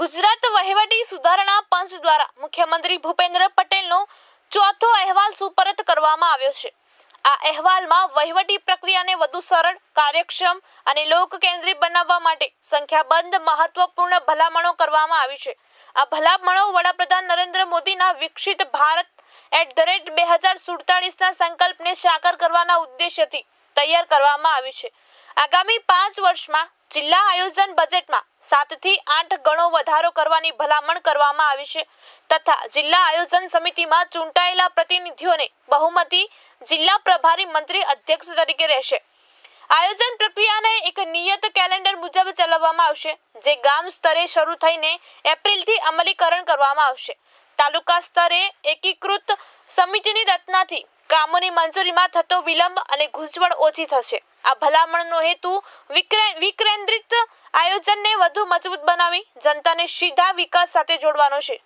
ગુજરાત વહીવટી સુધારણા પંચ દ્વારા મુખ્યમંત્રી ભૂપેન્દ્ર પટેલનો ચોથો અહેવાલ સુપરત કરવામાં આવ્યો છે. આ અહેવાલમાં વહીવટી પ્રક્રિયાને વધુ સરળ, કાર્યક્ષમ અને લોકકેન્દ્રિત બનાવવા માટે સંખ્યાબંધ મહત્વપૂર્ણ ભલામણો કરવામાં આવી છે. આ ભલામણો વડાપ્રધાન નરેન્દ્ર મોદીના વિકસિત ભારત એટ ધ રેટ બે હજાર સુડતાળીસના સંકલ્પને સાકાર કરવાના ઉદ્દેશ્યથી તૈયાર કરવામાં આવી છે. આગામી પાંચ વર્ષમાં જિલ્લા આયોજન બજેટમાં સાતથી આઠ ગણો વધારો કરવાની ભલામણ કરવામાં આવી છે તથા જિલ્લા આયોજન સમિતિમાં ચૂંટાયેલા પ્રતિનિધિઓને બહુમતી જિલ્લા પ્રભારી મંત્રી અધ્યક્ષ તરીકે રહેશે. આયોજન પ્રક્રિયાને એક નિયત કેલેન્ડર મુજબ ચલાવવામાં આવશે, જે ગામ સ્તરે શરૂ થઈને એપ્રિલથી અમલીકરણ કરવામાં આવશે. તાલુકા સ્તરે એકીકૃત સમિતિની રચનાથી કામોની મંજૂરીમાં થતો વિલંબ અને ગૂંચવણ ઓછી થશે. આ ભલામણનો હેતુ વિકેન્દ્રિત આયોજનને વધુ મજબૂત બનાવી જનતાને સીધા વિકાસ સાથે જોડવાનો છે.